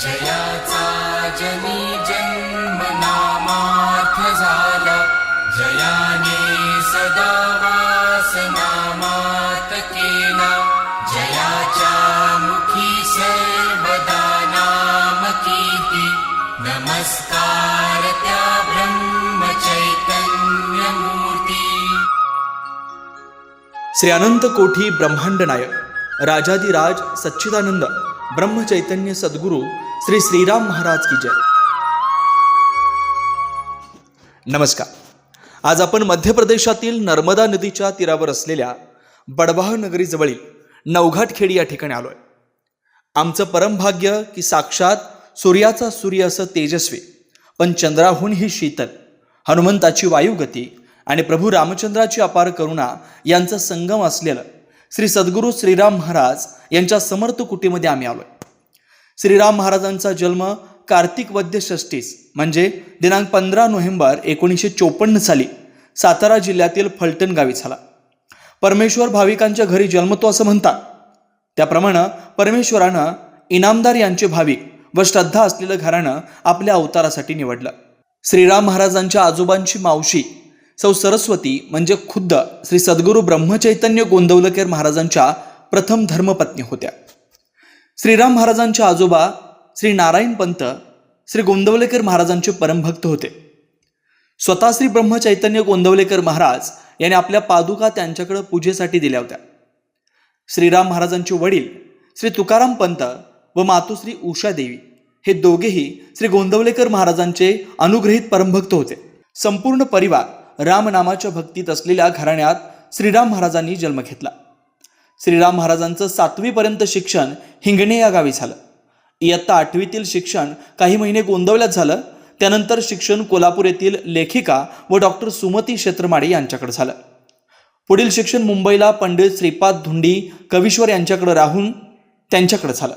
जयाचा जनी जन्म नामार्थ झाला. जयाने सदा वास नामात केला. जयाच्या मुखी सर्वदा नाम कीर्ती. नमस्कार त्या ब्रह्म चैतन्य मूर्ती. श्री अनंत कोठी ब्रह्मांड नायक राजाधिराज सच्चिदानंद. ब्रह्मचैतन्य सद्गुरू श्री श्रीराम महाराज की जय। नमस्कार। आज आपण मध्य प्रदेशातील नर्मदा नदीच्या तीरावर असलेल्या बडवाह नगरीजवळील नवघाटखेडी या ठिकाणी आलोय. आमचं परमभाग्य की साक्षात सूर्याचा सूर्य असं तेजस्वी पण चंद्राहूनही शीतल हनुमंताची वायुगती आणि प्रभू रामचंद्राची अपार करुणा यांचा संगम असलेलं श्री सद्गुरू श्रीराम महाराज यांच्या समर्थ कुटीमध्ये आम्ही आलोय. श्रीराम महाराजांचा जन्म कार्तिक वद्य षष्टीस म्हणजे दिनांक पंधरा नोव्हेंबर एकोणीसशे चोपन्न साली सातारा जिल्ह्यातील फलटण गावी झाला. परमेश्वर भाविकांच्या घरी जन्मतो असं म्हणतात. त्याप्रमाणे परमेश्वरानं इनामदार यांचे भाविक व श्रद्धा असलेलं घराणं आपल्या अवतारासाठी निवडलं. श्रीराम महाराजांच्या आजोबांची मावशी सौ सरस्वती म्हणजे खुद्द श्री सद्गुरू ब्रह्मचैतन्य गोंदवलकर महाराजांच्या प्रथम धर्मपत्नी होत्या. श्रीराम महाराजांच्या आजोबा श्री नारायण पंत श्री गोंदवलेकर महाराजांचे परमभक्त होते. स्वतः श्री ब्रह्मचैतन्य गोंदवलेकर महाराज यांनी आपल्या पादुका त्यांच्याकडे पूजेसाठी दिल्या होत्या. श्रीराम महाराजांचे वडील श्री तुकाराम पंत व मातोश्री उषा देवी हे दोघेही श्री गोंदवलेकर महाराजांचे अनुग्रहित परमभक्त होते. संपूर्ण परिवार रामनामाच्या भक्तीत असलेल्या घराण्यात श्रीराम महाराजांनी जन्म घेतला. श्रीराम महाराजांचं सातवीपर्यंत शिक्षण हिंगणे या गावी झालं. इयत्ता आठवीतील शिक्षण काही महिने गोंदवल्यात झालं. त्यानंतर शिक्षण कोल्हापूर येथील लेखिका व डॉक्टर सुमती क्षेत्रमाडे यांच्याकडे झालं. पुढील शिक्षण मुंबईला पंडित श्रीपाद धुंडी कवीश्वर यांच्याकडे राहून त्यांच्याकडे झालं.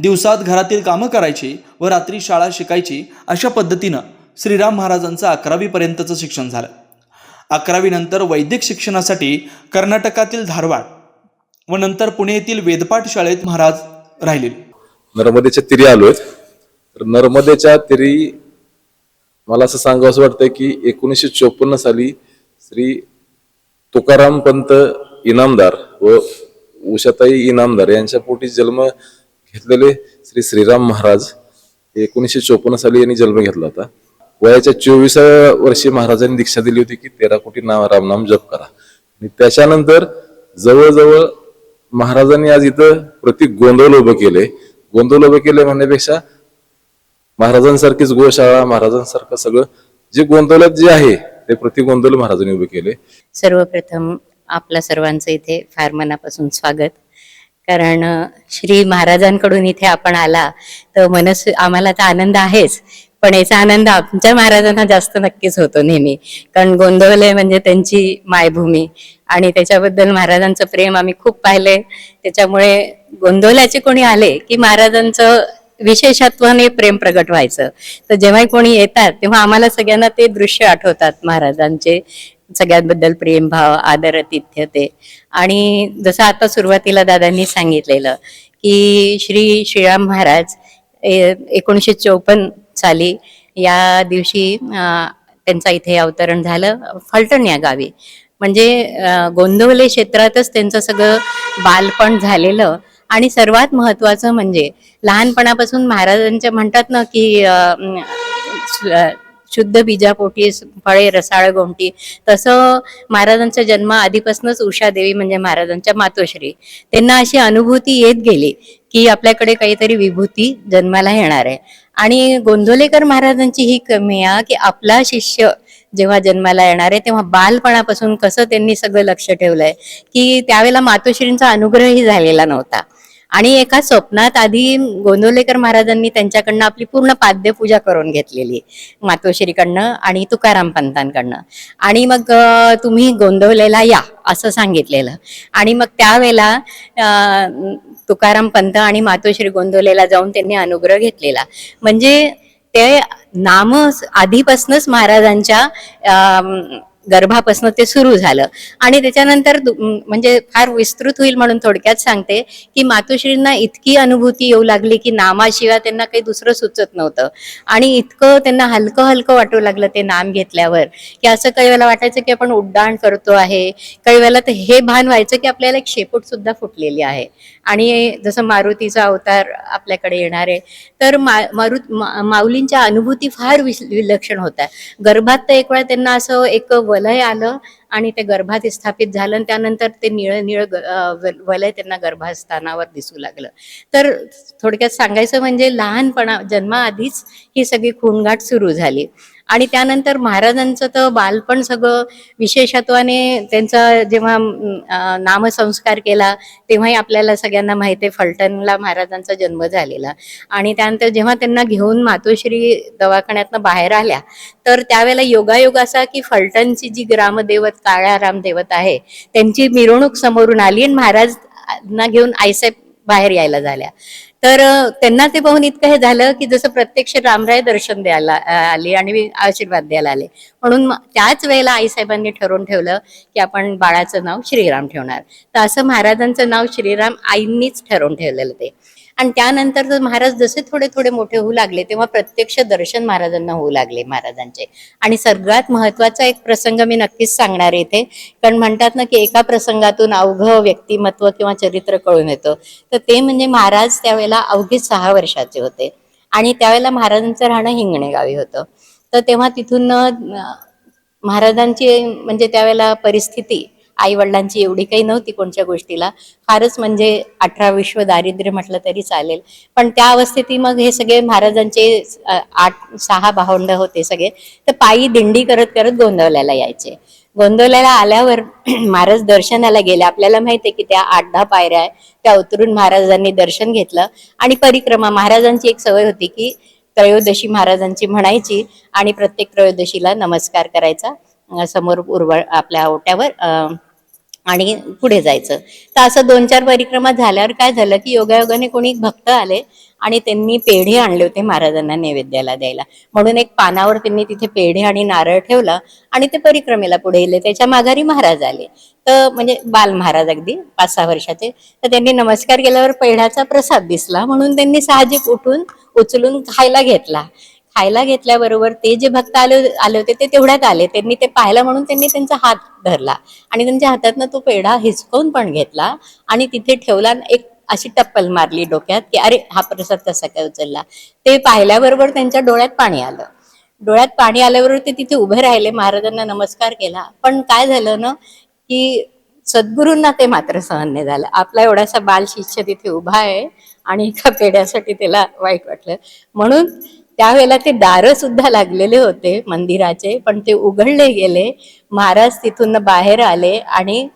दिवसात घरातील कामं करायची व रात्री शाळा शिकायची अशा पद्धतीनं श्रीराम महाराजांचं अकरावीपर्यंतचं शिक्षण झालं. अकरावीनंतर वैदिक शिक्षणासाठी कर्नाटकातील धारवाड व नंतर पुणे येथील वेदपाठ शाळेत महाराज राहिले. नर्मदेच्या तिरी आहेत तर नर्मदेच्या तिरी मला असं सांगावं असं वाटतं की एकोणीसशे चोपन्न साली श्री तुकाराम पंत इनामदार व उषाताई इनामदार यांच्या पोटी जन्म घेतलेले श्री श्रीराम महाराज एकोणीसशे चोपन्न साली यांनी जन्म घेतला होता. वयाच्या चोवीसाव्या वर्षी महाराजांनी दीक्षा दिली होती की तेरा कोटी नाव रामनाम जप करा. आणि त्याच्यानंतर जवळजवळ महाराजांनी आज इथं प्रति गोंधळ उभं केले गोंधळ उभं केले म्हणण्यापेक्षा महाराजांसारखीच गोशाळा महाराजांसारखं सगळं जे गोंधळात जे आहे ते प्रति गोंधळ महाराजांनी उभे केले सर्वप्रथम आपल्या सर्वांचं इथे फार मनापासून स्वागत. कारण श्री महाराजांकडून इथे आपण आला तर मनस आम्हाला तर आनंद आहेच. पण याचा आनंद आमच्या महाराजांना जास्त नक्कीच होतो नेहमी. कारण गोंदवले म्हणजे त्यांची मायभूमी. आणि त्याच्याबद्दल महाराजांचं प्रेम आम्ही खूप पाहिले. त्याच्यामुळे गोंदवल्याचे कोणी आले की महाराजांचं विशेषत्वाने प्रेम प्रगट व्हायचं. तर जेव्हा कोणी येतात तेव्हा आम्हाला सगळ्यांना ते दृश्य आठवतात महाराजांचे. सगळ्यांबद्दल प्रेमभाव आदर आतिथ्य ते. आणि जसं आता सुरुवातीला दादांनी सांगितलेलं की श्री श्रीराम महाराज ए- एकोणीसशे चौपन्न साली या दिवशी त्यांचा इथे अवतरण झालं. फलटण या गावी. म्हणजे गोंदवले क्षेत्रातच त्यांचं सगळं बालपण झालेलं. आणि सर्वात महत्वाचं म्हणजे लहानपणापासून महाराजांच्या म्हणतात ना की अं, शुद्ध बीजापोटी फळे रसाळ गोमटी तसं महाराजांचा जन्म आधीपासूनच उषा देवी म्हणजे महाराजांच्या मातोश्री. त्यांना अशी अनुभूती येत गेली की आपल्याकडे काहीतरी विभूती जन्माला येणार आहे. आणि गोंदवलेकर महाराजांची ही कमी आहे की आपला शिष्य जेव्हा जन्माला येणार आहे तेव्हा बालपणापासून कसं त्यांनी सगळं लक्ष ठेवलंय की त्यावेळेला मातोश्रींचा अनुग्रहही झालेला नव्हता. आणि एका स्वप्नात आधी गोंदवलेकर महाराजांनी त्यांच्याकडनं आपली पूर्ण पाद्यपूजा करून घेतलेली मातोश्रीकडनं आणि तुकाराम पंतांकडनं. आणि मग तुम्ही गोंदवलेला या असं सांगितलेलं. आणि मग त्यावेळेला तुकाराम पंत आणि मातोश्री गोंदवलेला जाऊन त्यांनी अनुग्रह घेतलेला. म्हणजे ते नाम आधीपासूनच महाराजांच्या अं, गर्भापासून ते सुरू झालं. आणि त्याच्यानंतर म्हणजे फार विस्तृत होईल म्हणून थोडक्यात सांगते की मातोश्रींना इतकी अनुभूती येऊ लागली की नामाशिवाय त्यांना काही दुसरं सुचत नव्हतं. आणि इतकं त्यांना हलकं हलकं वाटू लागलं ते नाम घेतल्यावर की असं काही वेळेला वाटायचं की आपण उड्डाण करतो आहे काही वेळेला तर हे भान व्हायचं की आपल्याला एक शेपूट सुद्धा फुटलेली आहे. आणि जसं मारुतीचा अवतार आपल्याकडे येणार आहे तर मा मारु माऊलींच्या अनुभूती फार विलक्षण होत्या गर्भात तर एक वेळा त्यांना असं एक वलय आलं आणि ते गर्भात स्थापित झालं आणि त्यानंतर ते निळ निळ वलय त्यांना गर्भास्थानावर दिसू लागलं. तर थोडक्यात सांगायचं म्हणजे लहानपणा जन्माआधीच ही सगळी खूणगाठ सुरू झाली. आणि त्यानंतर महाराजांचं तर बालपण सगळं विशेषत्वाने त्यांचा जेव्हा नामसंस्कार केला तेव्हाही आपल्याला सगळ्यांना माहिती आहे फलटणला महाराजांचा जन्म झालेला. आणि त्यानंतर जेव्हा त्यांना घेऊन मातोश्री दवाखान्यातनं बाहेर आल्या तर त्यावेळेला योगायोग असा की फलटणची जी ग्रामदेवत काळ्या रामदेवत आहे त्यांची मिरवणूक समोरून आली आणि महाराजांना घेऊन आयसेप बाहेर यायला झाल्या. तर त्यांना ते पाहून इतकं हे झालं की जसं प्रत्यक्ष रामराय दर्शन द्यायला आले आणि आशीर्वाद द्यायला आले. म्हणून त्याच वेळेला आईसाहेबांनी ठरवून ठेवलं की आपण बाळाचं नाव श्रीराम ठेवणार. तर असं महाराजांचं नाव श्रीराम आईंनीच ठरवून ठेवलेलं ते. आणि त्यानंतर जर महाराज जसे थोडे थोडे मोठे होऊ लागले तेव्हा प्रत्यक्ष दर्शन महाराजांना होऊ लागले महाराजांचे. आणि सगळ्यात महत्त्वाचा एक प्रसंग मी नक्कीच सांगणार इथे. कारण म्हणतात ना की एका प्रसंगातून अवघं व्यक्तिमत्व किंवा चरित्र कळून येतं. तर ते म्हणजे महाराज त्यावेळेला अवघे सहा वर्षाचे होते. आणि त्यावेळेला महाराजांचं राहणं हिंगणे गावी होतं. तर तेव्हा तिथून महाराजांची म्हणजे त्यावेळेला परिस्थिती आई वडिलांची एवढी काही नव्हती कोणत्या गोष्टीला. फारच म्हणजे अठरा विश्व दारिद्र्य म्हटलं तरी चालेल. पण त्या अवस्थेत मग हे सगळे महाराजांचे आठ सहा भावंड होते सगळे. तर पायी दिंडी करत करत गोंदवल्याला यायचे. गोंदवल्याला आल्यावर महाराज दर्शनाला गेले. आपल्याला माहिती आहे की त्या आठ दहा पायऱ्या आहे. त्या उतरून महाराजांनी दर्शन घेतलं. आणि परिक्रमा महाराजांची एक सवय होती की त्रयोदशी महाराजांची म्हणायची आणि प्रत्येक त्रयोदशीला नमस्कार करायचा. समोर उर्वळ आपल्या ओट्यावर अं, आणि पुढे जायचं. तर असं दोन चार परिक्रमा झाल्यावर काय झालं की योगायोगाने कोणी भक्त आले आणि त्यांनी पेढे आणले होते महाराजांना नैवेद्याला द्यायला. म्हणून एक पानावर त्यांनी तिथे पेढे आणि नारळ ठेवलं आणि ते परिक्रमेला पुढे गेले. त्याच्या माघारी महाराज आले. तर म्हणजे बाल महाराज अगदी पाच सहा वर्षाचे. तर त्यांनी नमस्कार केल्यावर पेढ्याचा प्रसाद दिसला म्हणून त्यांनी साहजिक उठून उचलून खायला घेतला. खायला घेतल्याबरोबर ते जे भक्त आले आले होते ते तेवढ्यात आले. त्यांनी ते पाहिलं म्हणून त्यांनी त्यांचा हात धरला. आणि त्यांच्या हातातनं तो पेढा हिसकवून पण घेतला आणि तिथे ठेवला आणि एक अशी टप्पल मारली डोक्यात की अरे हा प्रसाद कसा काय उचलला? ते पाहिल्याबरोबर त्यांच्या डोळ्यात पाणी आलं. डोळ्यात पाणी आल्याबरोबर ते तिथे उभे राहिले. महाराजांना नमस्कार केला. पण काय झालं ना की सद्गुरूंना ते मात्र सहन नाही झालं. आपला एवढासा बाल शिष्य तिथे उभा आहे आणि एका पेढ्यासाठी त्याला वाईट वाटलं. म्हणून त्यावेळेला ते दारं सुद्धा लागलेले होते मंदिराचे पण ते उघडले गेले. महाराज तिथून बाहेर आले आणि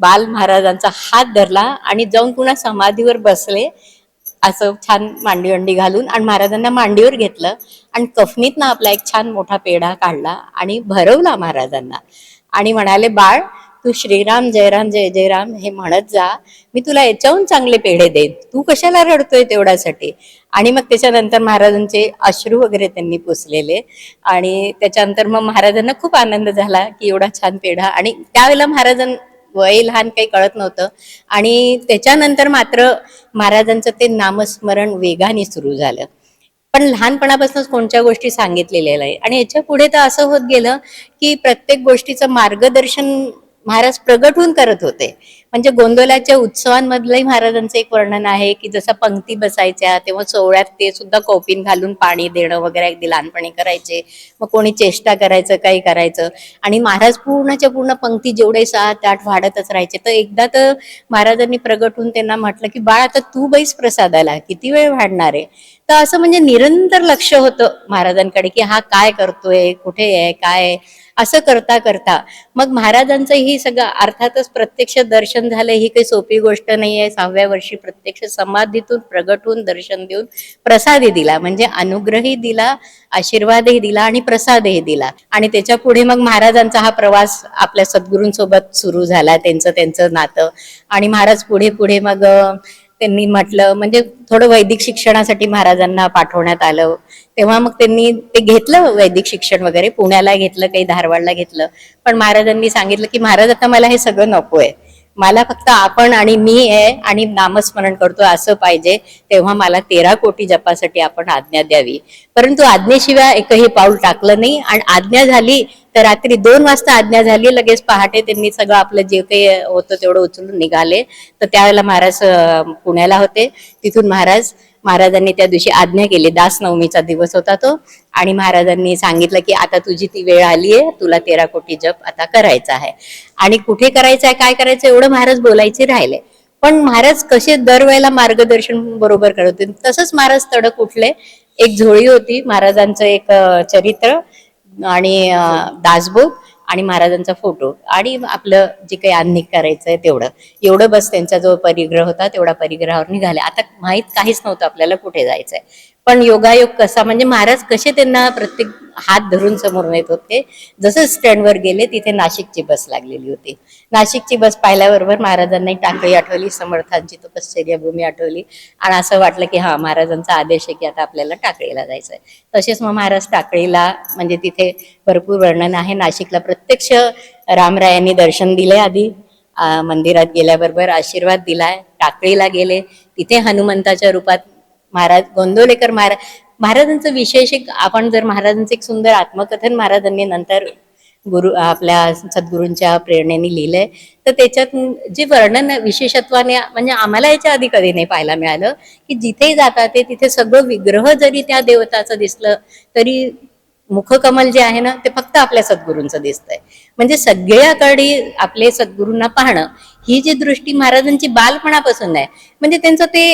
बाल महाराजांचा हात धरला आणि जाऊन पुन्हा समाधीवर बसले. असं छान मांडीवंडी घालून आणि महाराजांना मांडीवर घेतलं आणि कफनीतनं आपला एक छान मोठा पेढा काढला आणि भरवला महाराजांना. आणि म्हणाले बाळ तू श्रीराम जयराम जय जयराम हे म्हणत जा. मी तुला याच्याहून चांगले पेढे देईन. तू कशाला रडतोय तेवढ्यासाठी? आणि मग त्याच्यानंतर महाराजांचे अश्रू वगैरे त्यांनी पुसलेले. आणि त्याच्यानंतर मग महाराजांना खूप आनंद झाला की एवढा छान पेढा. आणि त्यावेळेला महाराजां वय लहान काही कळत नव्हतं. आणि त्याच्यानंतर मात्र महाराजांचं ते नामस्मरण वेगाने सुरू झालं. पण लहानपणापासूनच कोणत्या गोष्टी सांगितलेल्या नाही. आणि याच्यापुढे तर असं होत गेलं की प्रत्येक गोष्टीचं मार्गदर्शन महाराज प्रगट होऊन करत होते. म्हणजे गोंदवल्याच्या उत्सवांमधलंही महाराजांचं एक वर्णन आहे की जसं पंक्ती बसायच्या तेव्हा सोहळ्यात ते सुद्धा कोपीन घालून पाणी देणं वगैरे अगदी लहानपणी करायचे. मग कोणी चेष्टा करायचं काही करायचं. आणि महाराज पूर्णच्या पूर्ण पंक्ती जेवढे सात आठ वाढतच राहायचे. तर एकदा तर महाराजांनी प्रगट होऊन त्यांना म्हटलं की बाळ आता तू बैस प्रसादाला किती वेळ वाढणार आहे? तर असं म्हणजे निरंतर लक्ष होतं महाराजांकडे की हा काय करतोय? कुठे आहे? काय असं करता करता मग महाराजांचं ही सगळं अर्थातच प्रत्यक्ष दर्शन झालं ही काही सोपी गोष्ट नाही आहे सहाव्या वर्षी प्रत्यक्ष समाधीतून प्रगट होऊन दर्शन देऊन प्रसादही दिला. म्हणजे अनुग्रहही दिला आशीर्वादही दिला आणि प्रसादही दिला. आणि त्याच्या पुढे मग महाराजांचा हा प्रवास आपल्या सद्गुरूंसोबत सुरू झाला त्यांचं त्यांचं नातं. आणि महाराज पुढे पुढे मग त्यांनी म्हटलं म्हणजे थोडं वैदिक शिक्षणासाठी महाराजांना पाठवण्यात आलं. तेव्हा मग त्यांनी ते घेतलं वैदिक शिक्षण वगैरे. पुण्याला घेतलं काही धारवाडला घेतलं. पण महाराजांनी सांगितलं की महाराज आता मला हे सगळं नकोय. मला फक्त आपण आणि मी आहे आणि नामस्मरण करतो असं पाहिजे. तेव्हा मला तेरा कोटी जपासाठी आपण आज्ञा द्यावी. परंतु आज्ञेशिवाय एकही पाऊल टाकलं नाही. आणि आज्ञा झाली तर रात्री दोन वाजता आज्ञा झाली लगेच पहाटे त्यांनी सगळं आपलं जे काही होतं तेवढं उचलून निघाले. तर त्यावेळेला महाराज पुण्याला होते. तिथून महाराज महाराजांनी त्या दिवशी आज्ञा केली दास नवमीचा दिवस होता तो. आणि महाराजांनी सांगितलं की आता तुझी ती वेळ आली आहे तुला तेरा कोटी जप आता करायचा आहे. आणि कुठे करायचं आहे काय करायचं एवढं महाराज बोलायचे राहिले. पण महाराज कसे दरवेळेला मार्गदर्शन बरोबर करत होते. तसंच महाराज तडक उठले. एक झोळी होती महाराजांचं एक चरित्र आणि दासबोध. आणि महाराजांचा फोटो आणि आपलं जे काही आन्निक करायचंय तेवढं. एवढं बस त्यांचा जो परिग्रह होता तेवढा परिग्रहावर निघाले. आता माहीत काहीच नव्हतं आपल्याला कुठे जायचंय. पण योगायोग कसा म्हणजे महाराज कसे त्यांना प्रत्येक हात धरून समोर नेत होते. जसं स्टँडवर गेले तिथे नाशिकची बस लागलेली होती. नाशिकची बस पाहिल्याबरोबर महाराजांना टाकळी आठवली समर्थांची तपश्चर्याभूमी आठवली. आणि असं वाटलं की हा महाराजांचा आदेश आहे की आता आपल्याला टाकळीला जायचं आहे तसेच मग महाराज टाकळीला म्हणजे तिथे भरपूर वर्णन आहे. नाशिकला प्रत्यक्ष रामरायांनी दर्शन दिले आधी. मंदिरात गेल्याबरोबर आशीर्वाद दिलाय. टाकळीला गेले. तिथे हनुमंताच्या रूपात महाराज गोंदवलेकर महाराज महाराजांचं विशेष एक आपण जर महाराजांचं एक सुंदर आत्मकथन महाराजांनी नंतर गुरु आपल्या सद्गुरूंच्या प्रेरणेने लिहिलंय तर त्याच्यात जे वर्णन विशेषत्वाने म्हणजे आम्हाला याच्या आधी कधी नाही पाहायला मिळालं की जिथे जातात ते तिथे सगळं विग्रह जरी त्या देवताचं दिसलं तरी मुखकमल जे आहे ना ते फक्त आपल्या सद्गुरूंचं दिसतंय. म्हणजे सगळ्याकडे आपले सद्गुरूंना पाहणं ही जी दृष्टी महाराजांची बालपणापासून आहे म्हणजे त्यांचं ते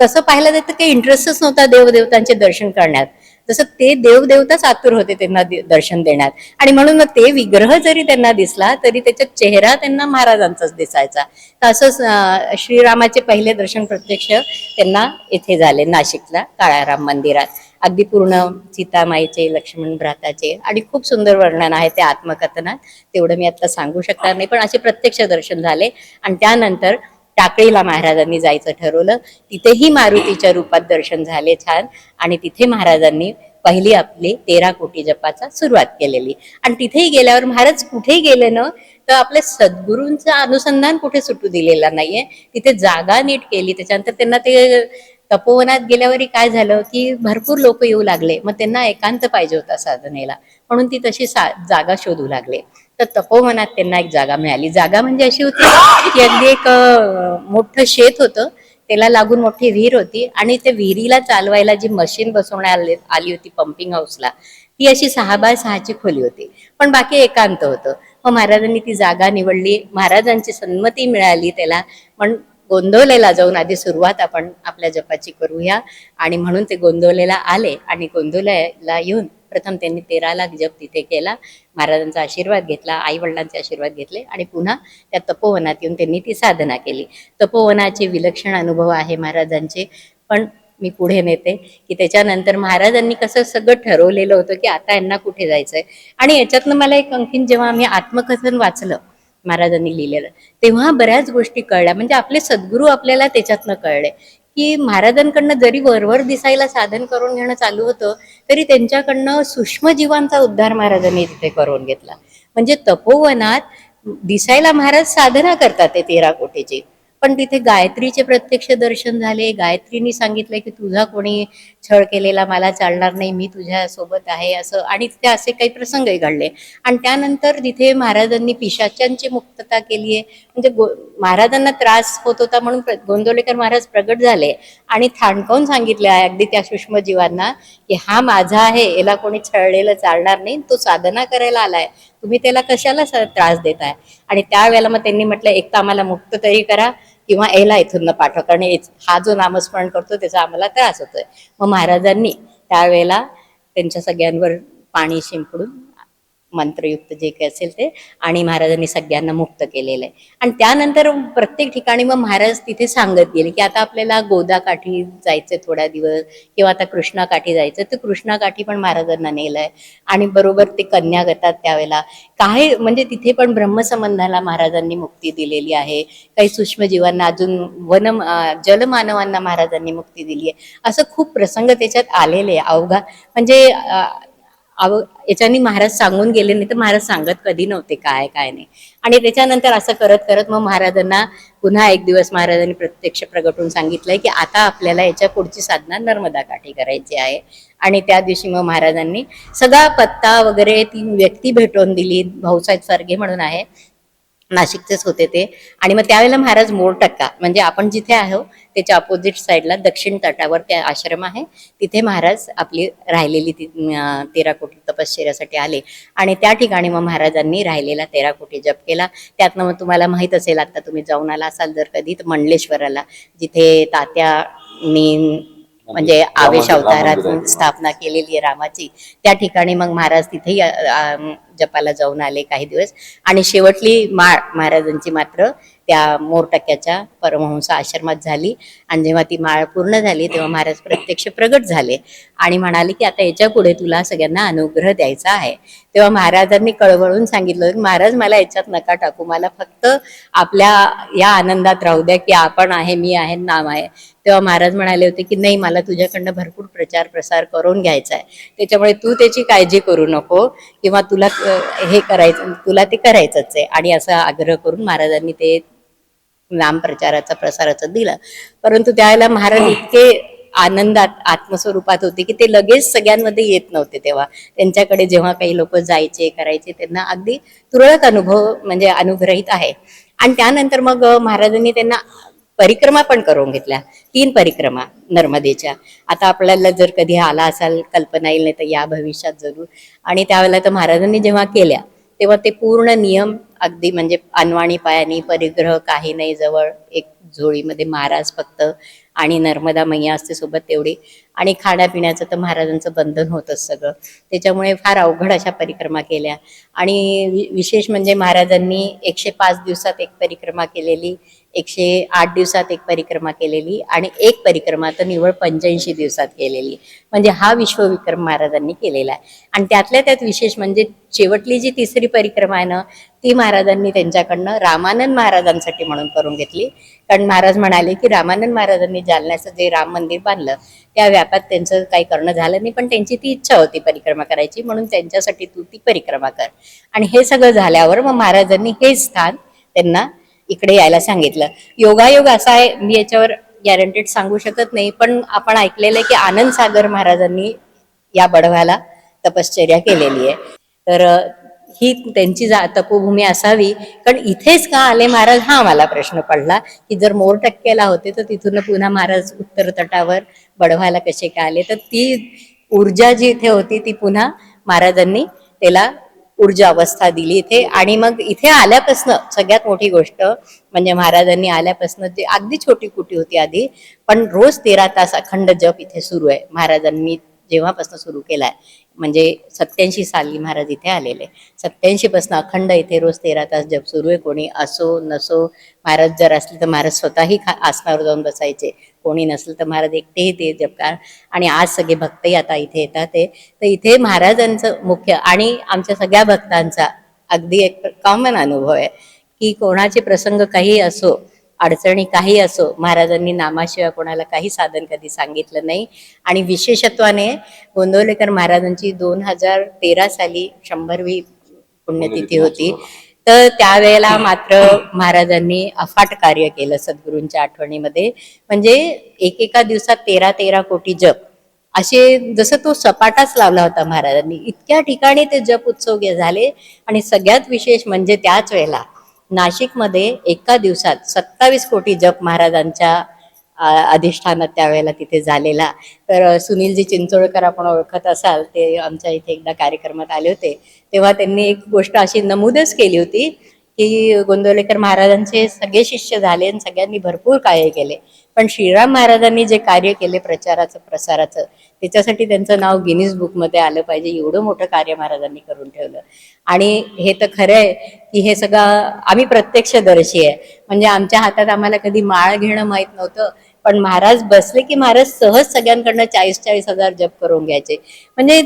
तसं पाहिलं जातं काही इंटरेस्टच नव्हता देवदेवतांचे दर्शन करण्यात. जसं ते देवदेवताच आतुर होते त्यांना दर्शन देण्यात. आणि म्हणून ते विग्रह जरी त्यांना दिसला तरी त्याचा चेहरा त्यांना महाराजांचाच दिसायचा. तर असं श्रीरामाचे पहिले दर्शन प्रत्यक्ष त्यांना इथे झाले नाशिकला काळाराम मंदिरात. अगदी पूर्ण सीतामाईचे लक्ष्मण भ्राताचे आणि खूप सुंदर वर्णन आहे ते आत्मकथनात. तेवढं मी आता सांगू शकणार नाही पण असे प्रत्यक्ष दर्शन झाले. आणि त्यानंतर टाकळीला महाराजांनी जायचं ठरवलं. तिथेही मारुतीच्या रूपात दर्शन झाले छान. आणि तिथे महाराजांनी पहिली आपली तेरा कोटी जपाचा सुरुवात केलेली. आणि तिथेही गेल्यावर महाराज कुठेही गेले ना तर आपल्या सद्गुरूंचं अनुसंधान कुठे सुटू दिलेला नाहीये. तिथे जागा नीट केली. त्याच्यानंतर त्यांना ते तपोवनात गेल्यावरही काय झालं की भरपूर लोक येऊ लागले. मग त्यांना एकांत पाहिजे होता साधनेला. म्हणून ती तशी सा जागा शोधू लागले. तर तपोवनात त्यांना एक जागा मिळाली. जागा म्हणजे अशी होती की अगदी एक मोठं शेत होतं. त्याला लागून मोठी विहीर होती आणि त्या विहिरीला चालवायला जी मशीन बसवण्यात आली आली होती पंपिंग हाऊसला ती अशी सहा बाय सहाची खोली होती. पण बाकी एकांत होतं. मग महाराजांनी ती जागा निवडली. महाराजांची संमती मिळाली त्याला. पण गोंदवलेला जाऊन आधी सुरुवात आपण आपल्या जपाची करूया. आणि म्हणून ते गोंदवलेला आले आणि गोंदवलेला येऊन प्रथम त्यांनी तेरा लाख जप तिथे केला. महाराजांचा आशीर्वाद घेतला आई वडिलांचे आशीर्वाद घेतले आणि पुन्हा त्या तपोवनात येऊन त्यांनी ती साधना केली. तपोवनाचे विलक्षण अनुभव आहे महाराजांचे. पण मी पुढे नेते की त्याच्यानंतर महाराजांनी कसं सगळं ठरवलेलं होतं की आता यांना कुठे जायचंय? आणि याच्यातनं मला एक अंकीन जेव्हा आम्ही आत्मकथन वाचलं महाराजांनी लिहिलेलं तेव्हा बऱ्याच गोष्टी कळल्या. म्हणजे आपले सद्गुरू आपल्याला त्याच्यातनं कळले. की महाराजांकडनं जरी वरवर दिसायला साधन करून घेणं चालू होतं तरी त्यांच्याकडनं सूक्ष्म जीवांचा उद्धार महाराजांनी तिथे करून घेतला. म्हणजे तपोवनात दिसायला महाराज साधना करतात ते तेरा कोटीची. पण तिथे गायत्रीचे प्रत्यक्ष दर्शन झाले. गायत्रीनी सांगितलं की तुझा कोणी छळ केलेला मला चालणार नाही मी तुझ्या सोबत आहे असं. आणि तिथे असे काही प्रसंगही घडले. आणि त्यानंतर तिथे महाराजांनी पिशाच्यांची मुक्तता केली आहे. म्हणजे गो महाराजांना त्रास होत होता म्हणून प्र- गोंदवलेकर महाराज प्रगट झाले. आणि थांडकावून सांगितले आहे अगदी त्या सूक्ष्म जीवांना की हा माझा आहे याला कोणी छळलेलं चालणार नाही तो साधना करायला आलाय. तुम्ही त्याला कशाला त्रास देताय? आणि त्यावेळेला मग त्यांनी म्हटलं एक तर आम्हाला मुक्त तरी करा किंवा याला इथून पाठव कारण हा जो नामस्मरण करतो त्याचा आम्हाला त्रास होतोय. मग महाराजांनी त्यावेळेला त्यांच्या सगळ्यांवर पाणी शिंपडून मंत्रयुक्त जे काही असेल ते आणि महाराजांनी सगळ्यांना मुक्त केलेलं आहे. आणि त्यानंतर प्रत्येक ठिकाणी मग महाराज तिथे सांगत गेले की आता आपल्याला गोदाकाठी जायचं थोड्या दिवस किंवा आता कृष्णाकाठी जायचं तर कृष्णाकाठी पण महाराजांना नेलंय आणि बरोबर ते कन्या गतात त्यावेळेला काही म्हणजे तिथे पण ब्रह्मसंबंधाला महाराजांनी मुक्ती दिलेली आहे. काही सूक्ष्मजीवांना अजून वन जलमानवांना महाराजांनी मुक्ती दिली आहे. असं खूप प्रसंग त्याच्यात आलेले आहे. अवघा म्हणजे अव याच्यानी महाराज सांगून गेले नाही तर महाराज सांगत कधी नव्हते काय काय नाही. आणि त्याच्यानंतर असं करत करत मग महाराजांना पुन्हा एक दिवस महाराजांनी प्रत्यक्ष प्रगटून सांगितलंय की आता आपल्याला याच्या पुढची साधना नर्मदा काठी करायची आहे. आणि त्या दिवशी मग महाराजांनी सगळा पत्ता वगैरे ती व्यक्ती भेटवून दिली भाऊसाहेब सरगे म्हणून आहे. नाशिकचेच होते ते. आणि मग त्यावेळेला महाराज मोरटक्का म्हणजे आपण जिथे आहो त्याच्या अपोजिट साईडला दक्षिण तटावर त्या आश्रम आहे. तिथे महाराज आपली राहिलेली ती तेरा कोटी तपश्चर्यासाठी आले. आणि त्या ठिकाणी मग महाराजांनी राहिलेला तेरा कोटी जप केला. त्यातनं मग तुम्हाला माहीत असेल आता तुम्ही जाऊन आला असाल जर कधी तर मंडलेश्वराला जिथे तात्यानी म्हणजे आवेश अवतारात स्थापना केलेली आहे रामाची. त्या ठिकाणी मग महाराज तिथेही जपाला जाऊन आले काही दिवस. आणि शेवटली माळ महाराजांची मात्र त्या मोरटक्याच्या परमहंस आश्रमात झाली. आणि जेव्हा ती माळ पूर्ण झाली तेव्हा महाराज प्रत्यक्ष प्रगट झाले. आणि म्हणाले की आता याच्यापुढे तुला सगळ्यांना अनुग्रह द्यायचा आहे. तेव्हा महाराजांनी कळवळून सांगितलं की महाराज मला याच्यात नका टाकू. मला फक्त आपल्या या आनंदात राहू द्या की आपण आहे मी आहे नाम आहे. तेव्हा महाराज म्हणाले होते की नाही मला तुझ्याकडनं भरपूर प्रचार प्रसार करून घ्यायचा आहे. त्याच्यामुळे तू त्याची काळजी करू नको किंवा तुला हे करायचं तुला ते करायचंच आहे. आणि असा आग्रह करून महाराजांनी ते नाम प्रचाराचा प्रसाराचं दिलं. परंतु त्यावेळेला महाराज इतके आनंदात आत्मस्वरूपात होते की ते लगेच सगळ्यांमध्ये येत नव्हते तेव्हा. त्यांच्याकडे जेव्हा काही लोक जायचे करायचे त्यांना अगदी तुरळक अनुभव म्हणजे अनुग्रहित आहे. आणि त्यानंतर मग महाराजांनी त्यांना परिक्रमा पण करून घेतल्या. तीन परिक्रमा नर्मदेच्या. आता आपल्याला जर कधी आला असाल कल्पना येईल नाही तर या भविष्यात जरूर. आणि त्यावेळेला तर महाराजांनी जेव्हा केल्या तेव्हा ते पूर्ण नियम अगदी म्हणजे अनवाणी पायानी परिग्रह काही नाही जवळ एक झोळीमध्ये महाराज फक्त आणि नर्मदा मैया असते सोबत तेवढी. आणि खाण्यापिण्याचं तर महाराजांचं बंधन होतंच सगळं. त्याच्यामुळे फार अवघड अशा परिक्रमा केल्या. आणि विशेष म्हणजे महाराजांनी एकशे पाच दिवसात एक परिक्रमा केलेली एकशे आठ दिवसात एक परिक्रमा केलेली आणि एक परिक्रमा तर निवळ पंच्याऐंशी दिवसात केलेली. म्हणजे हा विश्वविक्रम महाराजांनी केलेला आहे. आणि त्यातल्या त्यात विशेष म्हणजे शेवटली जी तिसरी परिक्रमा आहे ना ती महाराजांनी त्यांच्याकडनं रामानंद महाराजांसाठी म्हणून करून घेतली. कारण महाराज म्हणाले की रामानंद महाराजांनी जालन्याचं जे राम मंदिर बांधलं त्या व्यापात त्यांचं काही करणं झालं नाही पण त्यांची ती इच्छा होती परिक्रमा करायची म्हणून त्यांच्यासाठी तू ती परिक्रमा कर. आणि हे सगळं झाल्यावर मग महाराजांनी हे स्थान त्यांना इकडे यायला सांगितलं. योगायोग असा आहे मी याच्यावर गॅरंटेड सांगू शकत नाही पण आपण ऐकलेलं आहे की आनंद सागर महाराजांनी या बडव्याला तपश्चर्या केलेली आहे. तर ही त्यांची जा तपोभूमी असावी. कारण इथेच का आले महाराज? हा मला प्रश्न पडला की जर मोर टक्केला होते तर तिथून पुन्हा महाराज उत्तर तटावर बढवायला कसे काय आले? तर ती ऊर्जा जी इथे होती ती पुन्हा महाराजांनी त्याला ऊर्जा अवस्था दिली इथे. आणि मग इथे आल्यापासनं सगळ्यात मोठी गोष्ट म्हणजे महाराजांनी आल्यापासनं ते अगदी छोटी कुटी होती आधी. पण रोज तेरा तास अखंड जप इथे सुरू आहे. महाराजांनी जेव्हापासून सुरू केलाय म्हणजे सत्याऐंशी साली महाराज इथे आलेले. सत्याऐंशीपासून अखंड इथे रोज तेरा तास जप सुरू आहे. कोणी असो नसो महाराज जर असले तर महाराज स्वतःही खा आसनावर जाऊन बसायचे. कोणी नसेल तर महाराज एकटेही ते जपकार. आणि आज सगळे भक्तही आता इथे येतात ते. तर इथे महाराजांचं मुख्य आणि आमच्या सगळ्या भक्तांचा अगदी एक कॉमन अनुभव आहे की कोणाचे प्रसंग काही असो अडचणी काही असो महाराजांनी नामाशिवाय कोणाला काही साधन कधी सांगितलं नाही. आणि विशेषत्वाने गोंदवलेकर महाराजांची दोन हजार तेरा साली शंभरवी पुण्यतिथी होती. तर त्यावेळेला मात्र महाराजांनी अफाट कार्य केलं सद्गुरूंच्या आठवणीमध्ये. म्हणजे एकेका दिवसात तेरा तेरा कोटी जप. असे जसं तो सपाटाच लावला होता महाराजांनी इतक्या ठिकाणी ते जप उत्सव झाले. आणि सगळ्यात विशेष म्हणजे त्याच वेळेला नाशिकमध्ये एका दिवसात सत्तावीस कोटी जप महाराजांच्या अ, अधिष्ठानात त्यावेळेला तिथे झालेला. तर सुनीलजी चिंचोळकर आपण ओळखत असाल ते आमच्या इथे एकदा कार्यक्रमात आले होते. तेव्हा त्यांनी एक गोष्ट अशी नमूदच केली होती की गोंदवलेकर महाराजांचे सगळे शिष्य झाले आणि सगळ्यांनी भरपूर कार्य केले. पण श्रीराम महाराजांनी जे कार्य केले प्रचाराचं प्रसाराचं त्याच्यासाठी त्यांचं नाव गिनीज बुकमध्ये आलं पाहिजे. एवढं मोठं कार्य महाराजांनी करून ठेवलं. आणि हे तर खरं आहे की हे सगळं आम्ही प्रत्यक्षदर्शी आहे. म्हणजे आमच्या हातात आम्हाला कधी माळ घेणं माहीत नव्हतं. पण महाराज बसले की महाराज सहज सगळ्यांकडनं चाळीस चाळीस हजार जप करून घ्यायचे. म्हणजे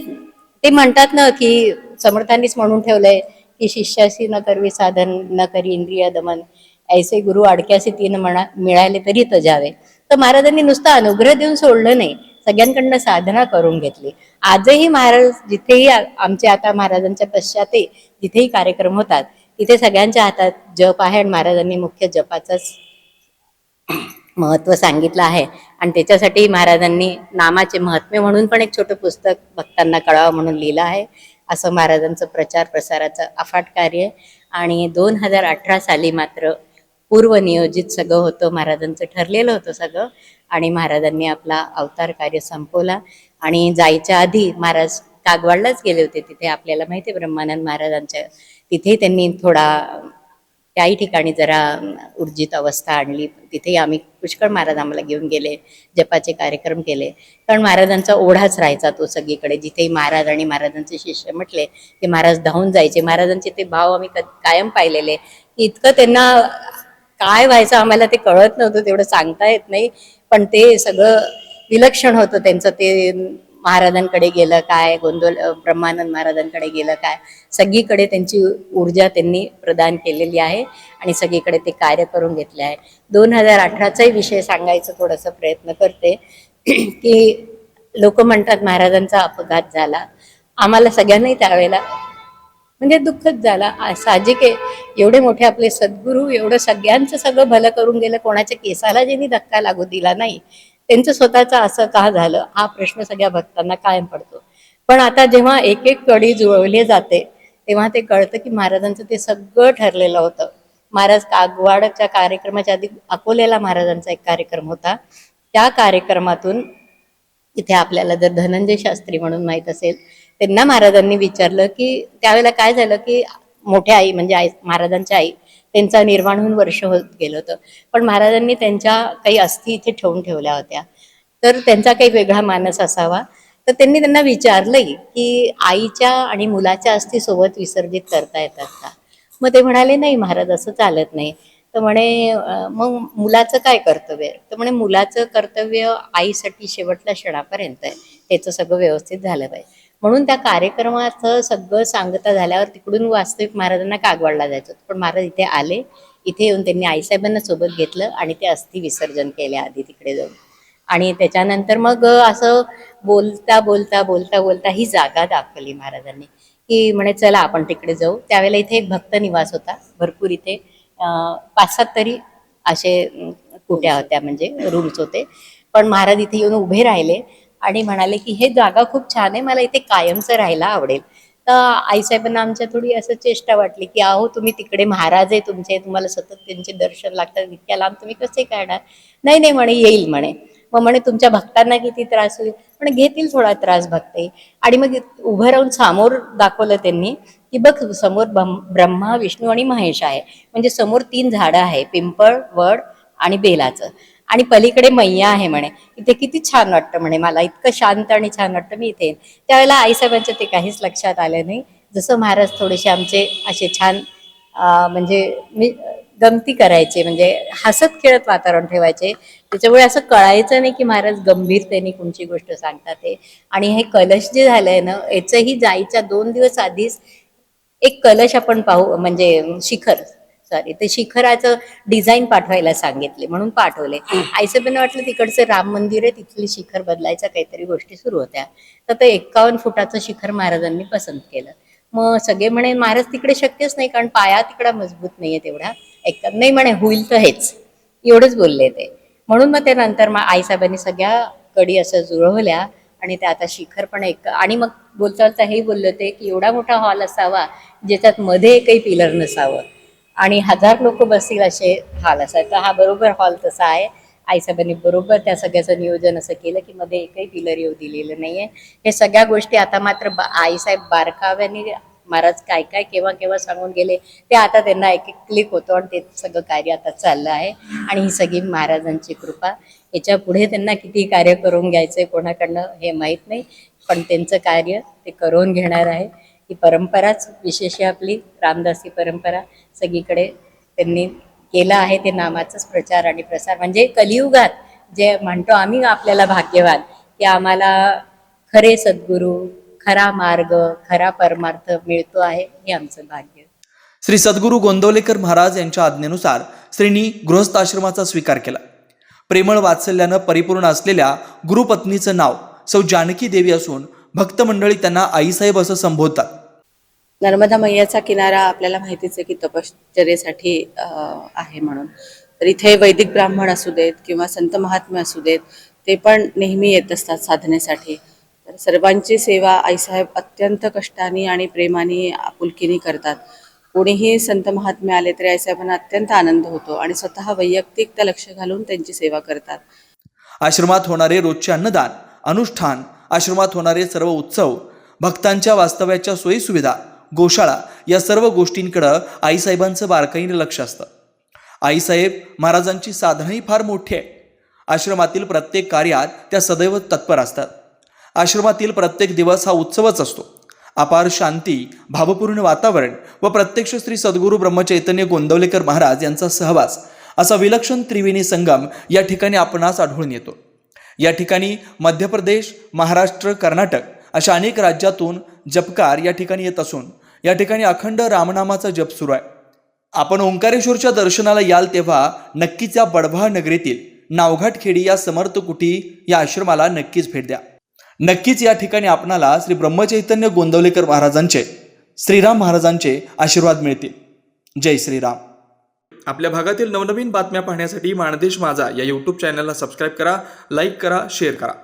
ते म्हणतात ना की समर्थांनीच म्हणून ठेवलंय. की शिष्याशी न करवी साधन न करी इंद्रिय दमन. ऐसे गुरु अडक्याशी तीन म्हणा मिळाले तरी तजावे. तर महाराजांनी नुसतं अनुग्रह देऊन सोडलं नाही. सगळ्यांकडनं साधना करून घेतली. आजही महाराज जिथेही आमचे आता महाराजांच्या पश्चाते जिथेही कार्यक्रम होतात. तिथे सगळ्यांच्या हातात जप आहे आणि महाराजांनी मुख्य जपाचाच महत्त्व सांगितलं आहे. आणि त्याच्यासाठी महाराजांनी नामाचे महत्त्व म्हणून पण एक छोटं पुस्तक भक्तांना कळावं म्हणून लिहिलं आहे. असं महाराजांचं प्रचार प्रसाराचं अफाट कार्य. आणि दोन हजार अठरा साली मात्र पूर्वनियोजित सगळं होतं महाराजांचं ठरलेलं होतं सगळं. आणि महाराजांनी आपला अवतार कार्य संपवला. आणि जायच्या आधी महाराज कागवाडलाच गेले होते तिथे. आपल्याला माहिती आहे ब्रह्मानंद महाराजांच्या तिथे त्यांनी थोडा त्याही ठिकाणी जरा ऊर्जित अवस्था आणली. तिथेही आम्ही पुष्कळ महाराज आम्हाला घेऊन गेले जपाचे कार्यक्रम केले. कारण महाराजांचा ओढाच राहायचा तो सगळीकडे. जिथेही महाराज आणि महाराजांचे शिष्य म्हटले की महाराज धावून जायचे. महाराजांचे ते भाव आम्ही कायम पाहिलेले. की इतकं त्यांना काय व्हायचं आम्हाला ते कळत नव्हतं तेवढं सांगता येत नाही. पण ते सगळं विलक्षण होतं त्यांचं. ते महाराजांकडे गेलं काय? गोंदवल ब्रह्मानंद महाराजांकडे गेलं काय? सगळीकडे त्यांची ऊर्जा त्यांनी प्रदान केलेली आहे आणि सगळीकडे ते कार्य करून घेतले आहे. दोन हजार अठराचाही विषय सांगायचा थोडासा प्रयत्न करते की लोक म्हणतात महाराजांचा अपघात झाला. आम्हाला सगळ्यांनाही त्यावेळेला म्हणजे दुःखच झाला. साहजिक आहे. एवढे मोठे आपले सद्गुरू एवढं सगळ्यांचं सगळं भलं करून गेलं. कोणाच्या केसाला ज्यांनी धक्का लागू दिला नाही. त्यांचं स्वतःचं असं का झालं? हा प्रश्न सगळ्या भक्तांना कायम पडतो. पण आता जेव्हा एक एक कडी जुळवली जाते तेव्हा ते कळतं की महाराजांचं ते सगळं ठरलेलं होतं. महाराज कागवाडच्या कार्यक्रमाच्या आधी अकोल्याला महाराजांचा एक कार्यक्रम होता. त्या कार्यक्रमातून इथे आपल्याला जर धनंजय शास्त्री म्हणून माहीत असेल त्यांना महाराजांनी विचारलं की त्यावेळेला काय झालं की मोठ्या आई म्हणजे आई महाराजांच्या आई त्यांचा निर्माण होऊन वर्ष होत गेलं होतं. पण महाराजांनी त्यांच्या काही अस्थी इथे ठेवून ठेवल्या होत्या. तर त्यांचा काही वेगळा मानस असावा. तर त्यांनी त्यांना विचारलंही की आईच्या आणि मुलाच्या अस्थी सोबत विसर्जित करता येतात का? मग ते म्हणाले नाही महाराज असं चालत नाही. तर म्हणे मग मुलाचं काय कर्तव्य आहे? तर म्हणे मुलाचं कर्तव्य आईसाठी शेवटल्या क्षणापर्यंत आहे. त्याचं सगळं व्यवस्थित झालं पाहिजे. म्हणून त्या कार्यक्रमाचं सगळं सांगता झाल्यावर तिकडून वास्तविक महाराजांना कागवाडला जायचं पण महाराज इथे आले इथे येऊन त्यांनी आईसाहेबांना सोबत घेतलं आणि ते अस्थि विसर्जन केले आधी तिकडे जाऊन. आणि त्याच्यानंतर मग असं बोलता बोलता बोलता बोलता ही जागा दाखवली महाराजांनी. की म्हणे चला आपण तिकडे जाऊ. त्यावेळेला इथे एक भक्त निवास होता भरपूर इथे पाच सात तरी असे कुट्या होत्या म्हणजे रूम्स होते. पण महाराज इथे येऊन उभे राहिले. आणि म्हणाले की हे जागा खूप छान आहे मला इथे कायमचं राहायला आवडेल. तर आईसाहेबांना आमच्या थोडी असं चेष्टा वाटली की अहो तुम्ही तिकडे महाराज आहे तुमचे तुम्हाला सतत त्यांचे दर्शन लागतात इतक्या लांब तुम्ही कसे काढणार? नाही नाही म्हणे येईल म्हणे. मग म्हणे तुमच्या भक्तांना किती त्रास होईल? पण घेतील थोडा त्रास भक्तही. आणि मग उभं राहून समोर दाखवलं त्यांनी की बघ समोर ब्रह्मा विष्णू आणि महेश आहे. म्हणजे समोर तीन झाडं आहे पिंपळ वड आणि बेलाचं. आणि पलीकडे मैया आहे म्हणे. इथे किती छान वाटतं म्हणे मला. इतकं शांत आणि छान वाटतं मी इथे त्यावेळेला आईसाहेबांच्या ते काहीच लक्षात आलं नाही. जसं महाराज थोडेसे आमचे असे छान म्हणजे मी गमती करायचे म्हणजे हसत खेळत वातावरण ठेवायचे. त्याच्यामुळे असं कळायचं नाही की महाराज गंभीरतेने कोणची गोष्ट सांगतात ते. आणि हे कलश जे झालंय ना याचंही जायच्या दोन दिवस आधीच एक कलश आपण पाहू म्हणजे शिखर. सॉरी ते शिखराचं डिझाईन पाठवायला सांगितले म्हणून पाठवले. आईसाहेबांना वाटलं तिकडचं राम मंदिर आहे तिथले शिखर बदलायच्या काहीतरी गोष्टी सुरू होत्या. तर ते एक्कावन्न फुटाचं शिखर महाराजांनी पसंत केलं. मग सगळे म्हणे महाराज तिकडे शक्यच नाही कारण पाया तिकडा मजबूत नाहीये तेवढा. एक नाही म्हणे होईल तर हेच. एवढंच बोलले ते. म्हणून मग ते नंतर मग आईसाहेबांनी सगळ्या कडी असं जुळवल्या आणि ते आता शिखर पण एक आणि मग बोलता बोलता हे बोलले होते की एवढा मोठा हॉल असावा ज्याच्यात मध्ये एकही पिलर नसावं. आणि हजार लोक बसतील असे हॉल असावे तर हा बरोबर हॉल तसा आहे. आईसाहेबांनी बरोबर त्या सगळ्याचं नियोजन असं केलं की मध्ये एकही पिलर येऊ दिलेलं नाहीये. हे सगळ्या गोष्टी आता मात्र बा- आईसाहेब बारकाव्याने महाराज काय काय केव्हा केव्हा सांगून गेले ते आता त्यांना एक एक क्लिक होतो आणि ते सगळं कार्य आता चाललं आहे. आणि ही सगळी महाराजांची कृपा. याच्यापुढे त्यांना किती कार्य करून घ्यायचं आहे कोणाकडनं हे माहीत नाही पण त्यांचं कार्य ते करून घेणार आहे. ही परंपराच विशेष आपली रामदासी परंपरा सगळीकडे त्यांनी केलं आहे ते नामाचाच प्रचार आणि प्रसार. म्हणजे कलियुगात जे म्हणतो आम्ही आपल्याला भाग्यवान की आम्हाला खरे सद्गुरू खरा मार्ग खरा परमार्थ मिळतो आहे हे आमचं भाग्य. श्री सद्गुरू गोंदवलेकर महाराज यांच्या आज्ञेनुसार श्रींनी गृहस्थाश्रमाचा स्वीकार केला. प्रेमळ वात्सल्यानं परिपूर्ण असलेल्या गुरुपत्नीचं नाव सौ जानकी देवी असून भक्त मंडळी त्यांना आईसाहेब असं संबोधतात. नर्मदा मैयाचा किनारा आपल्याला माहितीच आहे की तपश्चर्येसाठी आहे म्हणून. तर इथे वैदिक ब्राह्मण असू देत किंवा संत महात्मे असू देत ते पण नेहमी येत असतात साधनेसाठी. तर सर्वांची सेवा आईसाहेब अत्यंत कष्टाने आणि प्रेमाने आपुलकीने करतात. कोणीही संत महात्मे आले तरी आईसाहेबांना अत्यंत आनंद होतो आणि स्वतः वैयक्तिक त्या लक्ष घालून त्यांची सेवा करतात. आश्रमात होणारे रोजचे अन्नदान अनुष्ठान आश्रमात होणारे सर्व उत्सव भक्तांच्या वास्तव्याच्या सोयीसुविधा गोशाळा या सर्व गोष्टींकडं आईसाहेबांचं बारकाईने लक्ष असतं. आईसाहेब महाराजांची साधनाही फार मोठी आहे आश्रमातील प्रत्येक कार्यात त्या सदैव तत्पर असतात. आश्रमातील प्रत्येक दिवस हा उत्सवच असतो. अपार शांती भावपूर्ण वातावरण व प्रत्यक्ष श्री सद्गुरू ब्रह्मचैतन्य गोंदवलेकर महाराज यांचा सहवास असा विलक्षण त्रिवेणी संगम या ठिकाणी आपणास आढळून येतो. या ठिकाणी मध्य प्रदेश महाराष्ट्र कर्नाटक अशा अनेक राज्यातून जपकार या ठिकाणी येत असून या ठिकाणी अखंड रामनामाचा जप सुरू आहे. आपण ओंकारेश्वरच्या दर्शनाला याल तेव्हा नक्कीच या बडभा नगरीतील नावघाट खेडी या समर्थ कुटी या आश्रमाला नक्कीच भेट द्या. नक्कीच या ठिकाणी आपणाला श्री ब्रह्मचैतन्य गोंदवलेकर महाराजांचे श्रीराम महाराजांचे आशीर्वाद मिळतील. जय श्रीराम. आपल्या भागातील नवनवीन बातम्या पाहण्यासाठी माणदेश माझा या यूट्यूब चॅनलला सबस्क्राईब करा लाईक करा शेअर करा.